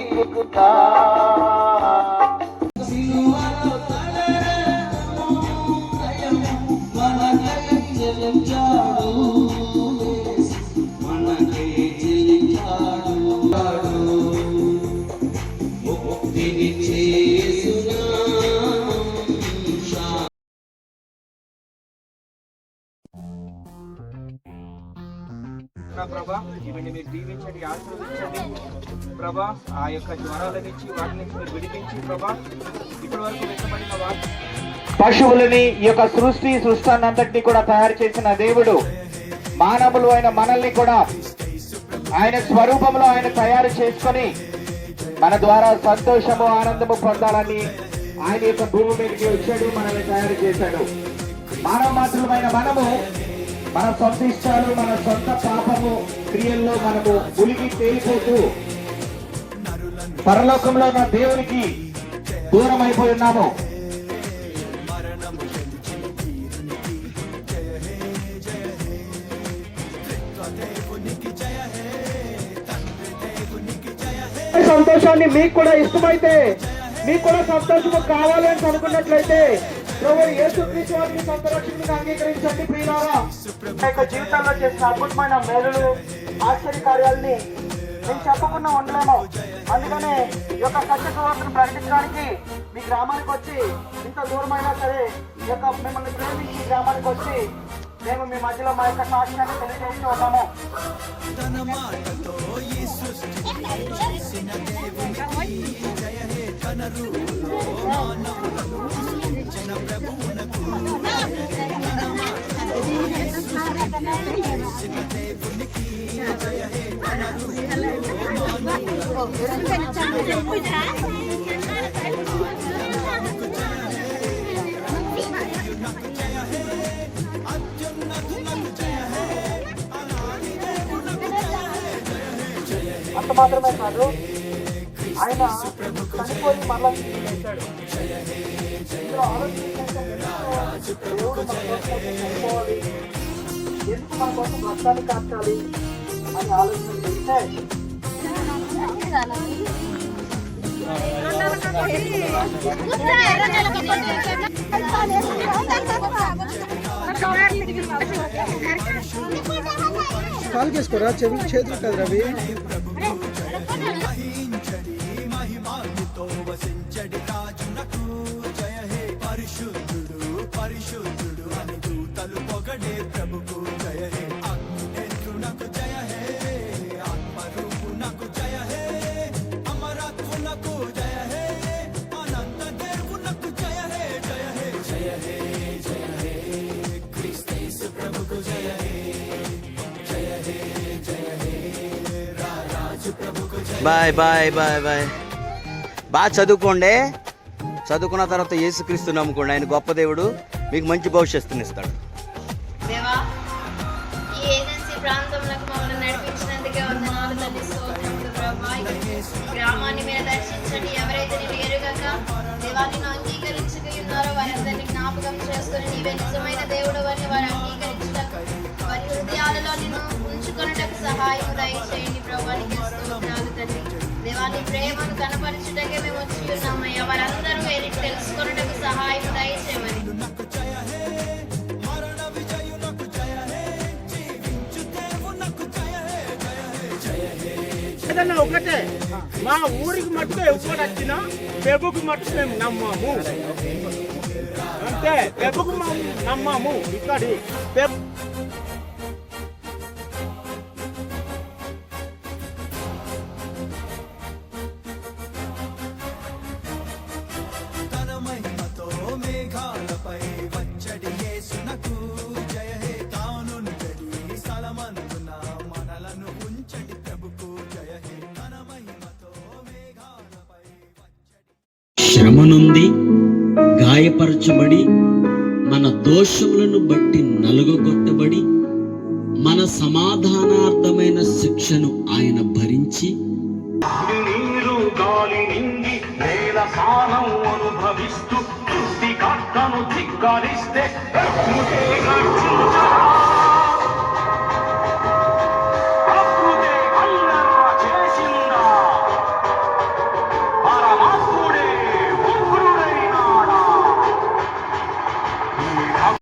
executar. ఈమెని మీరు దీవించండి ఆశీర్వదించండి. ప్రభా ఆ యొక్క జ్వరాల నుంచి వాటి నుంచి మీరు విడిపించి ప్రభా ఇప్పటి వరకు వెచ్చబడిన వాటి పశువులని ఈ యొక్క సృష్టి సృష్టాన్ని అంతటినీ కూడా తయారు చేసిన దేవుడు మానవులు అయిన మనల్ని కూడా ఆయన స్వరూపంలో ఆయన తయారు చేసుకొని మన ద్వారా సంతోషము ఆనందము పొందాలని ఆయన యొక్క భూమి మీదకి వచ్చాడు మనల్ని తయారు చేశాడు. మానవ మాత్రమైన మనము మన సొంత ఇష్టాలు మన సొంత పాపము క్రియల్లో మనము ఉలిగి తేలిపోతూ పరలోకంలో ఉన్న దేవునికి దూరం అయిపోయి ఉన్నాము సంతోషాన్ని మీకు కూడా ఇష్టమైతే మీకు కూడా సంతోషము కావాలి అని అనుకున్నట్లయితే ప్రభు యేసుక్రీస్తు వారిని సొంత రక్షకుడిగా అంగీకరించండి ప్రియులారా? యొక్క జీవితంలో చేసిన అద్భుతమైన మేలులు ఆశ్చర్య కార్యాలని నేను చెప్పకుండా ఉండలేము అందుకనే ఈ యొక్క సత్య సువార్తను ప్రకటించడానికి మీ గ్రామానికి వచ్చి ఇంత దూరమైనా సరే ఈ యొక్క మిమ్మల్ని ప్రేమించి ఈ గ్రామానికి వచ్చి మేము మీ మధ్యలో మా యొక్క సాక్ష్యాన్ని తెలియజేస్తూ ఉన్నాము. అంత మాత్రమే కాదు ఆయన చనిపోయి మరలా తిరిగి అంత మాత్రమే కాదు ఆయన చనిపోయి మళ్ళీ ఆలోచించాడు మన కోసం రక్తాన్ని కార్చాలి అని ఆలోచన చేస్తే కాలు చేసుకోరా చెవి చేతులు కదా Ravi Bye bye bye bye. బాగా చదువుకోండి. చదువుకున్న తర్వాత యేసుక్రీస్తు నమ్ముకోండి. ఆయన గొప్ప దేవుడు. మీకు మంచి భవిష్యత్తుని ఇస్తాడు. గ్రామాన్ని దర్శించండి. ఎవరైతే నేను ఎరుగక వారందరినీ జ్ఞాపకం నీవే నిజమైన దేవుడు అని వారు వారి హృదయాలలో నిన్ను సహాయం దయచేయండి ప్రభా. దేవాని ప్రేమను కనపరచుటకే మేము వచ్చి ఉన్నామయ్యా. వారందరూ ఎరిగి తెలుసుకున్నటకు సహాయం దయచేయమని. ఏదన్నా ఒకటే మా ఊరికి మట్టుకు ఎవరు వచ్చినా పెబుకు మట్టు మేము నమ్మాము. అంటే పెబుకు నమ్మాము. ఇక్కడి పెబ్ శ్రమ నుండి గాయపరచబడి మన దోషములను బట్టి నలుగొట్టబడి మన సమాధానార్థమైన శిక్షను ఆయన భరించి నీరు గాలి నింగి నేల సానం అనుభవిస్తూ సృష్టికర్తను ధిక్కరిస్తే